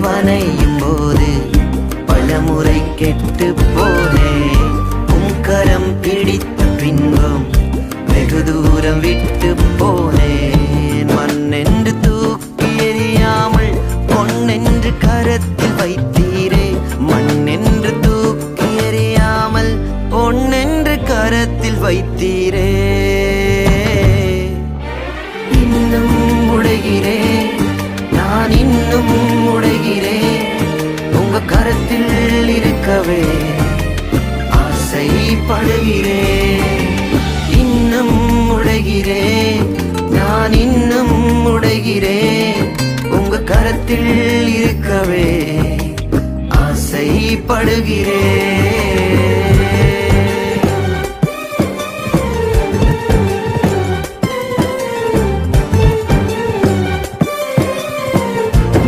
வனையும் போது பலமுறை கெட்டு போனே உங்கரம் பிடித்த பின்பும் வெகு தூரம் விட்டு போனேன் மண்ணென்று தூக்கி எறியாமல் பொன்னென்று கரத்தில் வைத்தீரே. மண்ணென்று தூக்கி எறியாமல் பொன்னென்று கரத்தில் வைத்தீரே. இன்னும் உடைகிறேன். நான் இன்னும் படுகிறேன் இன்னும் உடைகிறேன் நான் இன்னும் உடைகிறேன் உங்க கரத்தில் இருக்கவே ஆசைப்படுகிறேன்.